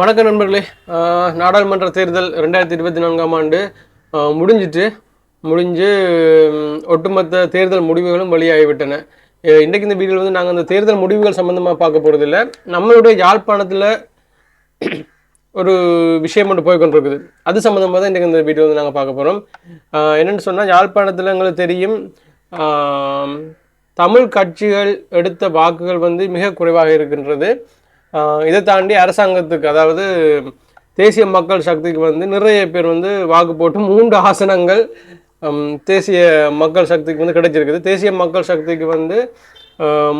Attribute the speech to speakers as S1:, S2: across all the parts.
S1: வணக்கம் நண்பர்களே. நாடாளுமன்ற தேர்தல் ரெண்டாயிரத்தி இருபத்தி நான்காம் ஆண்டு முடிஞ்சிட்டு முடிஞ்சு ஒட்டுமொத்த தேர்தல் முடிவுகளும் வெளியாகிவிட்டன இன்றைக்கு இந்த வீடியோவில் வந்து நாங்கள் அந்த தேர்தல் முடிவுகள் சம்மந்தமாக பார்க்க போகிறதில்ல நம்மளுடைய யாழ்ப்பாணத்தில் ஒரு விஷயம் ஒன்று போய் கொண்டிருக்குது. அது சம்மந்தமாக தான் இன்றைக்கு இந்த வீடியோ வந்து நாங்கள் பார்க்க போகிறோம் என்னென்னு சொன்னால் யாழ்ப்பாணத்தில் எங்களுக்கு தெரியும் தமிழ் கட்சிகள் எடுத்த வாக்குகள் வந்து மிக குறைவாக இருக்கின்றது. இதை தாண்டி அரசாங்கத்துக்கு அதாவது தேசிய மக்கள் சக்திக்கு வந்து நிறைய பேர் வந்து வாக்கு போட்டு மூன்று ஆசனங்கள் தேசிய மக்கள் சக்திக்கு வந்து கிடைச்சிருக்குது. தேசிய மக்கள் சக்திக்கு வந்து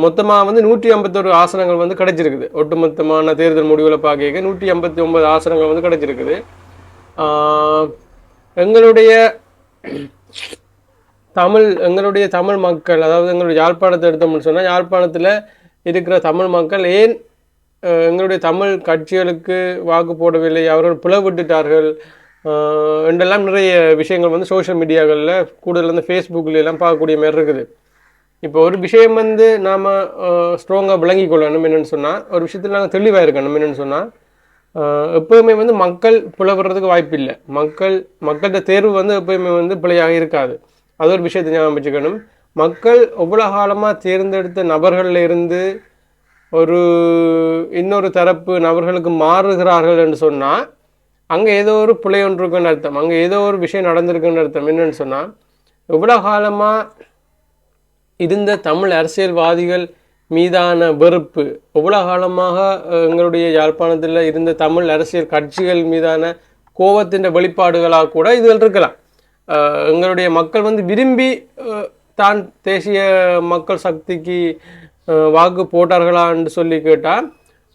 S1: மொத்தமாக வந்து நூற்றி ஐம்பத்தொரு ஆசனங்கள் வந்து கிடைச்சிருக்குது. ஒட்டுமொத்தமான தேர்தல் முடிவில் பார்க்க நூற்றி ஐம்பத்தி ஒன்பது ஆசனங்கள் வந்து கிடைச்சிருக்குது. எங்களுடைய தமிழ் எங்களுடைய தமிழ் மக்கள் அதாவது எங்களுடைய யாழ்ப்பாணத்தை எடுத்தோம்னு சொன்னால் யாழ்ப்பாணத்தில் இருக்கிற தமிழ் மக்கள் ஏன் எங்களுடைய தமிழ் கட்சிகளுக்கு வாக்கு போடவில்லை அவர்கள் பிளவிட்டுட்டார்கள். என்றெல்லாம் நிறைய விஷயங்கள் வந்து சோஷியல் மீடியாக்களில் கூடுதல் வந்து ஃபேஸ்புக்கில் எல்லாம் பார்க்கக்கூடிய மாதிரி இருக்குது. இப்போ ஒரு விஷயம் வந்து நாம் ஸ்ட்ராங்காக விளங்கி கொள்ளணும் என்னென்னு சொன்னால் ஒரு விஷயத்தில் நாங்கள் தெளிவாக இருக்கணும் என்னென்னு சொன்னால் எப்போவுமே வந்து மக்கள் பிளவுறதுக்கு வாய்ப்பு இல்லை. மக்கள் மக்கள்கிட்ட தேர்வு வந்து எப்போயுமே வந்து பிழையாக இருக்காது. அது ஒரு விஷயத்தை ஞாபகம் வச்சுக்கணும். மக்கள் எவ்வளோ காலமாக தேர்ந்தெடுத்த நபர்களில் இருந்து ஒரு இன்னொரு தரப்பு நபர்களுக்கு மாறுகிறார்கள் என்று சொன்னால் அங்கே ஏதோ ஒரு பிழை ஒன்று இருக்குன்னு அர்த்தம். அங்கே ஏதோ ஒரு விஷயம் நடந்திருக்குன்னு அர்த்தம். என்னன்னு சொன்னால் எவ்வளோ காலமாக இருந்த தமிழ் அரசியல்வாதிகள் மீதான வெறுப்பு எவ்வளோ காலமாக எங்களுடைய யாழ்ப்பாணத்தில் இருந்த தமிழ் அரசியல் கட்சிகள் மீதான கோபத்தின் வெளிப்பாடுகளாக கூட இதில் இருக்கலாம். எங்களுடைய மக்கள் வந்து விரும்பி தான் தேசிய மக்கள் சக்திக்கு வாக்கு போட்டார்களான்னு சொல்லி கேட்டால்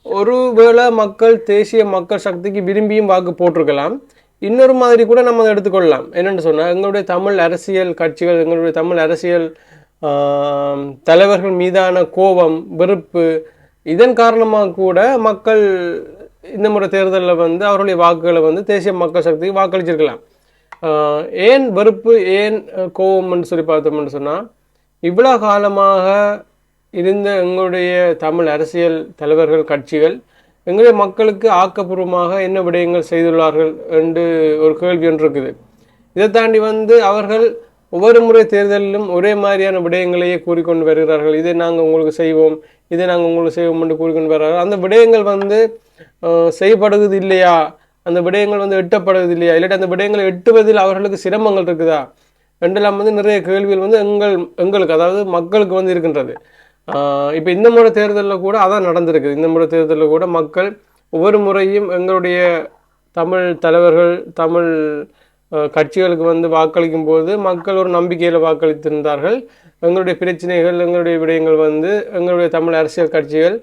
S1: ஒருவேளை மக்கள் தேசிய மக்கள் சக்திக்கு விரும்பியும் வாக்கு போட்டிருக்கலாம். இன்னொரு மாதிரி கூட நம்ம அதை எடுத்துக்கொள்ளலாம். என்னென்னு சொன்னால் எங்களுடைய தமிழ் அரசியல் கட்சிகள் எங்களுடைய தமிழ் அரசியல் தலைவர்கள் மீதான கோபம் வெறுப்பு இதன் காரணமாக கூட மக்கள் இந்த முறை தேர்தலில் வந்து அவர்களுடைய வாக்குகளை வந்து தேசிய மக்கள் சக்திக்கு வாக்களிச்சிருக்கலாம். ஏன் வெறுப்பு ஏன் கோபம்னு சொல்லி பார்த்தோம்னு சொன்னால் இவ்வளோ காலமாக இருந்த எங்களுடைய தமிழ் அரசியல் தலைவர்கள் கட்சிகள் எங்களுடைய மக்களுக்கு ஆக்கப்பூர்வமாக என்ன விடயங்கள் செய்துள்ளார்கள் என்று ஒரு கேள்வி ஒன்று இருக்குது. இதை தாண்டி வந்து அவர்கள் ஒவ்வொரு முறை தேர்தலிலும் ஒரே மாதிரியான விடயங்களையே கூறிக்கொண்டு வருகிறார்கள். இதை நாங்கள் உங்களுக்கு செய்வோம் இதை நாங்கள் உங்களுக்கு செய்வோம் என்று கூறிக்கொண்டு வருகிறார்கள். அந்த விடயங்கள் வந்து செய்யப்படுவது இல்லையா? அந்த விடயங்கள் வந்து எட்டப்படுவது இல்லையா? இல்லாட்டி அந்த விடயங்களை எட்டுவதில் அவர்களுக்கு சிரமங்கள் இருக்குதா? என்றெல்லாம் வந்து நிறைய கேள்விகள் வந்து எங்கள் எங்களுக்கு அதாவது மக்களுக்கு வந்து இருக்கின்றது. இப்போ இந்த முறை தேர்தலில் கூட அதான் நடந்திருக்குது இந்த முறை தேர்தலில் கூட மக்கள் ஒவ்வொரு முறையும் எங்களுடைய தமிழ் தலைவர்கள் தமிழ் கட்சிகளுக்கு வந்து வாக்களிக்கும் போது மக்கள் ஒரு நம்பிக்கையில் வாக்களித்திருந்தார்கள். எங்களுடைய பிரச்சனைகள் எங்களுடைய விடயங்கள் வந்து எங்களுடைய தமிழ் அரசியல் கட்சிகள்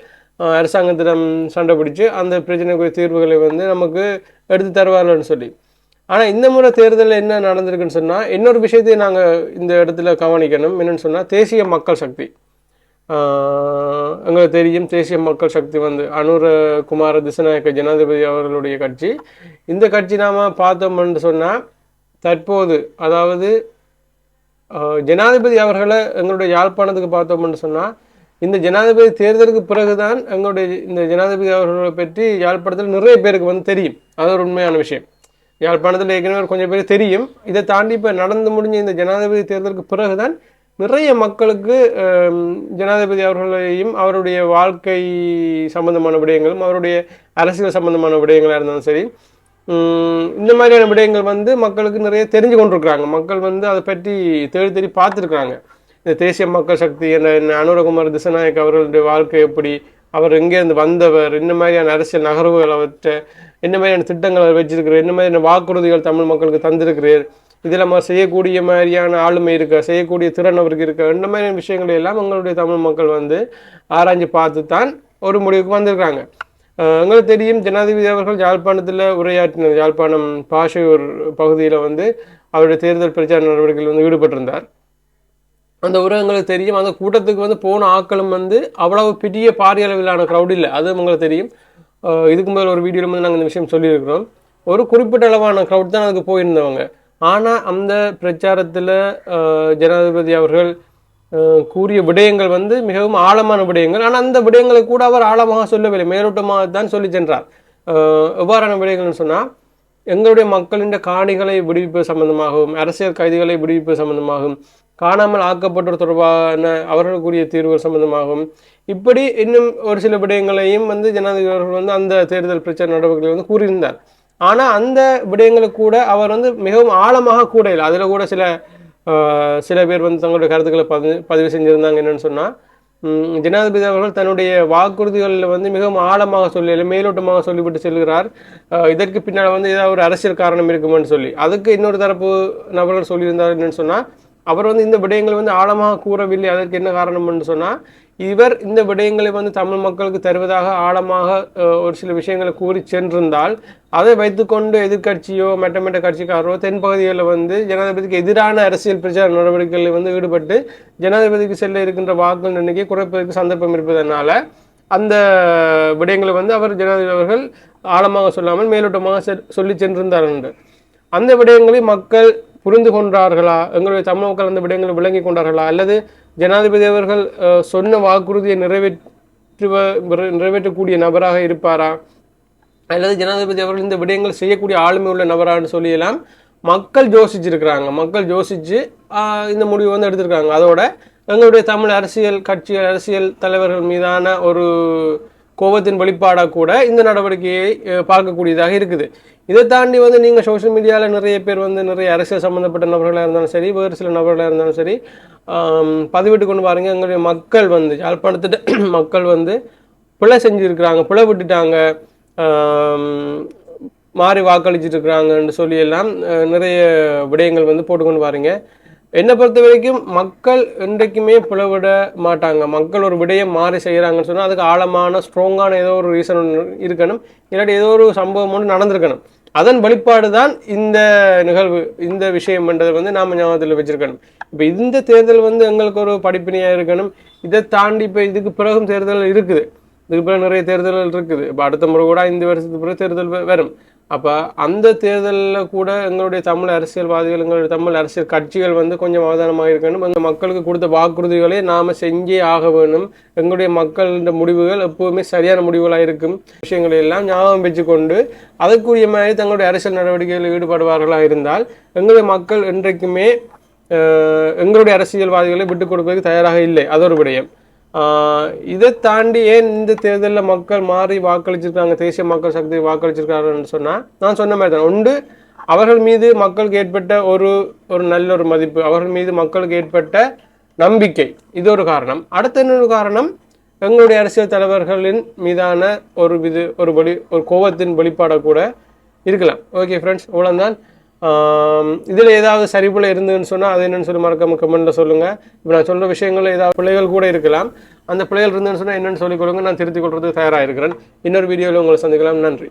S1: அரசாங்கத்திடம் சண்டை பிடிச்சி அந்த பிரச்சனைக்குரிய தீர்வுகளை வந்து நமக்கு எடுத்து தருவார்கள்னு சொல்லி. ஆனால் இந்த முறை தேர்தலில் என்ன நடந்திருக்குன்னு சொன்னால் இன்னொரு விஷயத்தையும் நாங்கள் இந்த இடத்துல கவனிக்கணும். என்னென்னு சொன்னால் தேசிய மக்கள் சக்தி. எங்களுக்கு தெரியும் தேசிய மக்கள் சக்தி வந்து அனுர குமார திசநாயக்க ஜனாதிபதி அவர்களுடைய கட்சி இந்த கட்சி நாம் பார்த்தோம்னு சொன்னால் தற்போது அதாவது ஜனாதிபதி அவர்களை எங்களுடைய யாழ்ப்பாணத்துக்கு பார்த்தோம்னு சொன்னால் இந்த ஜனாதிபதி தேர்தலுக்கு பிறகுதான் எங்களுடைய இந்த ஜனாதிபதி அவர்களை பற்றி யாழ்ப்பாணத்தில் நிறைய பேருக்கு வந்து தெரியும் அது ஒரு உண்மையான விஷயம் யாழ்ப்பாணத்தில் ஏற்கனவே கொஞ்சம் பேர் தெரியும் இதை தாண்டி இப்போ நடந்து முடிஞ்ச இந்த ஜனாதிபதி தேர்தலுக்கு பிறகுதான் நிறைய மக்களுக்கு ஜனாதிபதி அவர்களையும் அவருடைய வாழ்க்கை சம்பந்தமான விடயங்களும் அவருடைய அரசியல் சம்பந்தமான விடயங்களாக இருந்தாலும் சரி இந்த மாதிரியான விடயங்கள் வந்து மக்களுக்கு நிறைய தெரிஞ்சு கொண்டிருக்கிறாங்க. மக்கள் வந்து அதை பற்றி தேடி தேடி பார்த்துருக்குறாங்க. இந்த தேசிய மக்கள் சக்தி என்ன அனுரகுமார் திசநாயக் அவர்களுடைய வாழ்க்கை எப்படி அவர் எங்கேருந்து வந்தவர் இந்த மாதிரியான அரசியல் நகர்வுகள் அவற்றை என்ன மாதிரியான திட்டங்கள் அவர் வச்சிருக்கிறார் என்ன மாதிரியான வாக்குறுதிகள் தமிழ் மக்களுக்கு தந்திருக்கிறார் இதில் நம்ம செய்யக்கூடிய மாதிரியான ஆளுமை இருக்க செய்யக்கூடிய திறன் அவருக்கு இருக்க இந்த மாதிரியான விஷயங்களை எல்லாம் எங்களுடைய தமிழ் மக்கள் வந்து ஆராய்ஞ்சு பார்த்து தான் ஒரு முடிவுக்கு வந்திருக்கிறாங்க எங்களுக்கு தெரியும் ஜனாதிபதி அவர்கள் யாழ்ப்பாணத்தில் உரையாற்றினர். யாழ்ப்பாணம் பாஷையூர் பகுதியில் வந்து அவருடைய தேர்தல் பிரச்சார நடவடிக்கையில் வந்து ஈடுபட்டிருந்தார். அந்த உரை தெரியும். அந்த கூட்டத்துக்கு வந்து போன ஆட்களும் வந்து அவ்வளவு பெரிய பாரிய அளவிலான க்ரௌட் இல்லை. அது உங்களுக்கு தெரியும். இதுக்கு முதல் ஒரு வீடியோவில் வந்து நாங்கள் இந்த விஷயம் சொல்லியிருக்கிறோம். ஒரு குறிப்பிட்ட அளவான க்ரௌட் தான் அதுக்கு போயிருந்தவங்க. ஆனால் அந்த பிரச்சாரத்தில் ஜனாதிபதி அவர்கள் கூறிய விடயங்கள் வந்து மிகவும் ஆழமான விடயங்கள். ஆனால் அந்த விடயங்களை கூட அவர் ஆழமாக சொல்லவில்லை. மேலோட்டமாக தான் சொல்லி சென்றார். எவ்வாறான விடயங்கள்னு சொன்னால் எங்களுடைய மக்களின் காணிகளை விடுவிப்பது சம்பந்தமாகவும் அரசியல் கைதிகளை விடுவிப்பது சம்பந்தமாகவும் காணாமல் ஆக்கப்பட்டோர் தொடர்பான அவர்களுக்குரிய தீர்வுகள் சம்பந்தமாகவும் இப்படி இன்னும் ஒரு சில விடயங்களையும் வந்து ஜனாதிபதி அவர்கள் வந்து அந்த தேர்தல் பிரச்சார நடவடிக்கைகள் வந்து கூறியிருந்தார். ஆனால் அந்த விடயங்களுக்கு கூட அவர் வந்து மிகவும் ஆழமாக கூட இல்லை. அதில் கூட சில சில பேர் வந்து தங்களுடைய கருத்துக்களை பதிவு பதிவு செஞ்சுருந்தாங்க என்னன்னு சொன்னால் ஜனாதிபதி அவர்கள் தன்னுடைய வாக்குறுதிகளில் வந்து மிகவும் ஆழமாக சொல்லி மேலோட்டமாக சொல்லிவிட்டு செல்கிறார். இதற்கு பின்னால் வந்து ஏதாவது ஒரு அரசியல் காரணம் இருக்குமென்னு சொல்லி. அதுக்கு இன்னொரு தரப்பு நபர்கள் சொல்லியிருந்தார் என்னன்னு சொன்னால் அவர் வந்து இந்த விடயங்களை வந்து ஆழமாக கூறவில்லை அதற்கு என்ன காரணம்னு சொன்னால் இவர் இந்த விடயங்களை வந்து தமிழ் மக்களுக்கு தருவதாக ஆழமாக ஒரு சில விஷயங்களை கூறி சென்றிருந்தால் அதை வைத்துக்கொண்டு எதிர்க்கட்சியோ மற்ற மற்ற கட்சிக்காரரோ தென்பகுதிகளில் வந்து ஜனாதிபதிக்கு எதிரான அரசியல் பிரச்சார நடவடிக்கைகளில் வந்து ஈடுபட்டு ஜனாதிபதிக்கு செல்ல இருக்கின்ற வாக்குகள் எண்ணிக்கை குறைப்பதற்கு சந்தர்ப்பம் இருப்பதனால அந்த விடயங்களை வந்து அவர் ஜனாதிபதி அவர்கள் ஆழமாக சொல்லாமல் மேலோட்டமாக செ- சொல்லி சென்றிருந்தார் அந்த விடயங்களை மக்கள் புரிந்து கொண்டார்களா எங்களுடைய தமிழ் மக்கள் அந்த விடயங்களை விளங்கி கொண்டார்களா அல்லது ஜனாதிபதி அவர்கள் சொன்ன வாக்குறுதியை நிறைவேற்றுவ நிறைவேற்றக்கூடிய நபராக இருப்பாரா? அல்லது ஜனாதிபதி அவர்கள் இந்த விடயங்கள் செய்யக்கூடிய ஆளுமை உள்ள நபரான்னு சொல்லியெல்லாம் மக்கள் யோசிச்சிருக்கிறாங்க. மக்கள் யோசிச்சு இந்த முடிவு வந்து எடுத்திருக்காங்க. அதோட எங்களுடைய தமிழ் அரசியல் கட்சிகள் அரசியல் தலைவர்கள் மீதான ஒரு கோபத்தின் வெளிப்பாடாக கூட இந்த நடவடிக்கையை பார்க்கக்கூடியதாக இருக்குது. இதை தாண்டி வந்து நீங்கள் சோஷியல் மீடியாவில் நிறைய பேர் வந்து நிறைய அரசியல் சம்மந்தப்பட்ட நபர்களாக இருந்தாலும் சரி வேறு சில நபர்களாக இருந்தாலும் சரி பதிவிட்டு கொண்டு பாருங்க எங்களுடைய மக்கள் வந்து யாழ்ப்பாணத்திட்ட மக்கள் வந்து பிழை செஞ்சுருக்கிறாங்க பிழை விட்டுட்டாங்க மாறி வாக்களிச்சிட்டு இருக்கிறாங்கன்னு சொல்லி எல்லாம் நிறைய விடயங்கள் வந்து போட்டுக்கொண்டு பாருங்கள் என்னை பொறுத்த வரைக்கும் மக்கள் என்றைக்குமே புலவிட மாட்டாங்க. மக்கள் ஒரு விடையை மாறி செய்கிறாங்கன்னு சொன்னால் அதுக்கு ஆழமான ஸ்ட்ராங்கான ஏதோ ஒரு ரீசன் ஒன்று இருக்கணும். இல்லாட்டி ஏதோ ஒரு சம்பவம் ஒன்று நடந்திருக்கணும். அதன் வெளிப்பாடு தான் இந்த நிகழ்வு இந்த விஷயம்ன்றதை வந்து நாம் ஞாபகத்தில் வச்சிருக்கணும். இப்போ இந்த தேர்தல் வந்து எங்களுக்கு ஒரு படிப்பினையாக இருக்கணும். இதை தாண்டி இப்போ இதுக்கு பிறகும் தேர்தல் இருக்குது. இதுக்கு பிறகு நிறைய தேர்தல்கள் இருக்குது. இப்போ அடுத்த முறை கூட இந்த வருஷத்துக்கு பிறகு தேர்தல் வரும். அப்போ அந்த தேர்தலில் கூட எங்களுடைய தமிழ் அரசியல்வாதிகள் எங்களுடைய தமிழ் அரசியல் கட்சிகள் வந்து கொஞ்சம் அவதானமாக இருக்கணும் எங்கள் மக்களுக்கு கொடுத்த வாக்குறுதிகளை நாம் செஞ்சே ஆக வேணும் எங்களுடைய மக்களின் முடிவுகள் எப்போவுமே சரியான முடிவுகளாக இருக்கும். விஷயங்களை எல்லாம் ஞாபகம் வச்சுக்கொண்டு அதற்குரிய மாதிரி தங்களுடைய அரசியல் நடவடிக்கைகளில் ஈடுபடுவார்களாக இருந்தால் எங்களுடைய மக்கள் என்றைக்குமே எங்களுடைய அரசியல்வாதிகளை விட்டுக் கொடுப்பதற்கு தயாராக இல்லை. அது ஒரு விடயம். இதை தாண்டி ஏன் இந்த தேர்தலில் மக்கள் மாறி வாக்களிச்சிருக்காங்க தேசிய மக்கள் சக்தி வாக்களிச்சிருக்காங்கன்னு சொன்னால் நான் சொன்ன மாதிரி தான். உண்டு அவர்கள் மீது மக்களுக்கு ஏற்பட்ட ஒரு ஒரு நல்ல ஒரு மதிப்பு அவர்கள் மீது மக்களுக்கு ஏற்பட்ட நம்பிக்கை. இது ஒரு காரணம். அடுத்த இன்னொரு காரணம் எங்களுடைய அரசியல் தலைவர்களின் மீதான ஒரு இது ஒரு வெளி ஒரு கோபத்தின் வெளிப்பாடாக கூட இருக்கலாம். ஓகே ஃப்ரெண்ட்ஸ் இவ்வளோதான் இதில் ஏதாவது சரிபுல இருந்ததுன்னு சொன்னால் அது என்னென்னு சொல்லி மறக்காம கமெண்ட்டில் சொல்லுங்கள் இப்போ நான் சொல்கிற விஷயங்கள் ஏதாவது பிள்ளைகள் கூட இருக்கலாம். அந்த பிள்ளைகள் இருந்ததுன்னு சொன்னால் என்னென்னு சொல்லிக் கொடுங்க. நான் திருத்திக் கொள்றதுக்கு தயாராக இருக்கிறேன். இன்னொரு வீடியோவில் உங்களை சந்திக்கலாம். நன்றி.